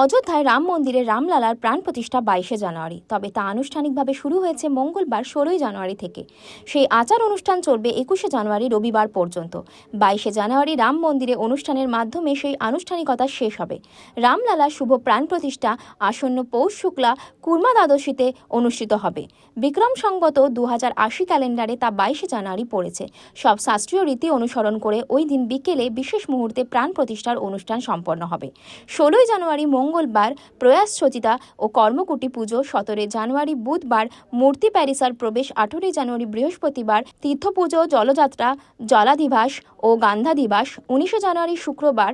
অযোধ্যায় রাম মন্দিরে রামলালার প্রাণ প্রতিষ্ঠা বাইশে জানুয়ারি। তবে তা আনুষ্ঠানিকভাবে শুরু হয়েছে মঙ্গলবার ষোলোই জানুয়ারি থেকে। সেই আচার অনুষ্ঠান চলবে একুশে জানুয়ারি রবিবার পর্যন্ত। বাইশে জানুয়ারি রাম মন্দিরে অনুষ্ঠানের মাধ্যমে সেই আনুষ্ঠানিকতা শেষ হবে। রামলালার শুভ প্রাণ প্রতিষ্ঠা আসন্ন পৌষ শুক্লা কুর্মা দ্বাদশীতে অনুষ্ঠিত হবে। বিক্রম সংগত দু হাজার আশি ক্যালেন্ডারে তা বাইশে জানুয়ারি পড়েছে। সব শাস্ত্রীয় রীতি অনুসরণ করে ওই দিন বিকেলে বিশেষ মুহূর্তে প্রাণ প্রতিষ্ঠার অনুষ্ঠান সম্পন্ন হবে। ষোলোই জানুয়ারি মঙ্গলবার প্রয়াস সচিতা ও কর্মকুটি পুজো সতেরোই জানুয়ারি বুধবার মূর্তি প্যারিসার প্রবেশ আঠেরোই জানুয়ারি বৃহস্পতিবার তীর্থ পুজো, জলযাত্রা জলাধিবাস ও গান্ধা দিবাস, উনিশে জানুয়ারি শুক্রবার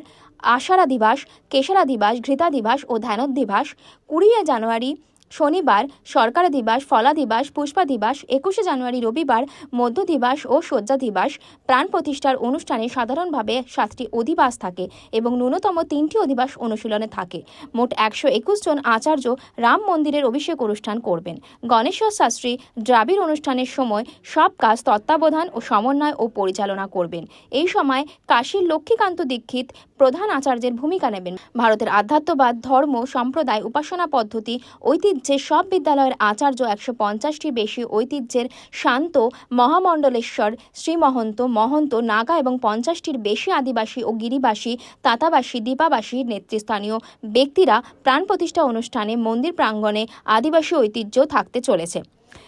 আষাঢ়া দিবাস, কেশরা দিবাস, ঘৃতা দিবাস ও ধ্যানোদ দিবাস, কুড়িয়ে জানুয়ারি শনিবার সরকার দিবস, ফলা দিবস, পুষ্পা দিবস, একুশে জানুয়ারি রবিবার, মধ্য দিবস ও শয্যা দিবস প্রাণ প্রতিষ্ঠার অনুষ্ঠানে সাধারণভাবে সাতটি অধিবাস থাকে এবং ন্যূনতম তিনটি অধিবাস অনুশীলনে থাকে। মোট একশো একুশ জন আচার্য রাম মন্দিরের অভিষেক অনুষ্ঠান করবেন। গণেশ্বর শাস্ত্রী দ্রাবিড় অনুষ্ঠানের সময় সব কাজ তত্ত্বাবধান ও সমন্বয় ও পরিচালনা করবেন। এই সময় কাশীর লক্ষ্মীকান্ত দীক্ষিত প্রধান আচার্যের ভূমিকা নেবেন। ভারতের আধ্যাত্মবাদ, ধর্ম, সম্প্রদায়, উপাসনা পদ্ধতি ঐতিহ্যের সব বিদ্যালয়ের আচার্য একশো পঞ্চাশটি বেশি ঐতিহ্যের শান্ত মহামণ্ডলেশ্বর শ্রীমহন্ত, মহন্ত, নাগা এবং পঞ্চাশটির বেশি আদিবাসী ও গিরিবাসী, তাতাবাসী, দীপাবাসী নেতৃস্থানীয় ব্যক্তিরা প্রাণ প্রতিষ্ঠা অনুষ্ঠানে মন্দির প্রাঙ্গণে আদিবাসী ঐতিহ্য থাকতে চলেছে।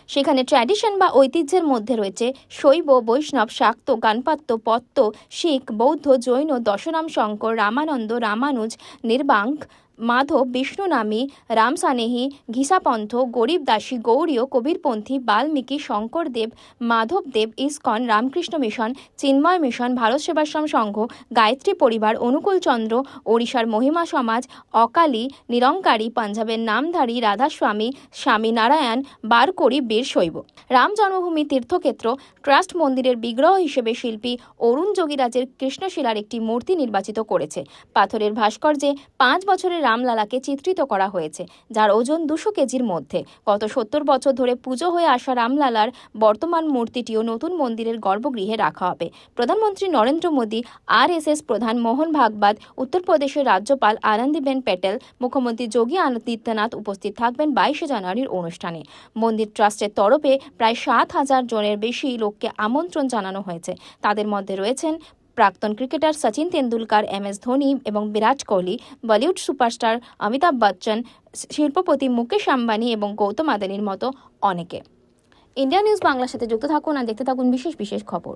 সেখানে ট্র্যাডিশন বা ঐতিহ্যের মধ্যে রয়েছে শৈব, বৈষ্ণব, শাক্ত গানপাত্য পত্ত শিখ, বৌদ্ধ, Jain, দশরাম Shankar, Ramananda, Ramanuj, নির্বাঙ্ক Madhav বিষ্ণুনামী রামসানেহী Ghisapanth Garib Dasi, Gaudiya, Kabirpanthi, Valmiki, Shankardev Madhabdev ISKCON, Ramakrishna Mission, Chinmaya Mission, Bharat Sevashram Sangha, Gayatri Parivar Anukulchandra ওড়িশার মহিমা সমাজ, অকালী, নিরঙ্কারী, পাঞ্জাবের নামধারী, রাধাস্বামী, স্বামী নারায়ণ বারকরি বীর শৈব। রাম জন্মভূমি তীর্থক্ষেত্র, ট্রাস্ট মন্দিরের বিগ্রহ হিসেবে শিল্পী অরুণ যোগীরাজের কৃষ্ণশিলার একটি মূর্তি নির্বাচিত করেছে। পাথরের ভাস্কর্যে পাঁচ বছরের রামলালাকে চিত্রিত করা হয়েছে, যার ওজন দুশো কেজির মধ্যে। গত সত্তর বছর ধরে পুজো হয়ে আসা রামলালার বর্তমান মূর্তিটিও নতুন মন্দিরের গর্ভগৃহে রাখা হবে। প্রধানমন্ত্রী নরেন্দ্র মোদী, আরএসএস প্রধান মোহন ভাগবত, উত্তরপ্রদেশের রাজ্যপাল আনন্দীবেন প্যাটেল, মুখ্যমন্ত্রী যোগী আদিত্যনাথ উপস্থিত থাকবেন বাইশে জানুয়ারির অনুষ্ঠানে। মন্দির ট্রাস্টের তরফে প্রায় সাত হাজার জনের বেশি লোককে আমন্ত্রণ জানানো হয়েছে। তাদের মধ্যে রয়েছেন প্রাক্তন cricketer Sachin Tendulkar, M S Dhoni এবং বিরাট কোহলি, বলিউড সুপারস্টার অমিতাভ বচ্চন, শিল্পপতি মুকেশ আম্বানি এবং গৌতম আদানির মতো অনেকে। ইন্ডিয়া নিউজ বাংলার সাথে যুক্ত থাকুন আর দেখতে থাকুন বিশেষ বিশেষ খবর।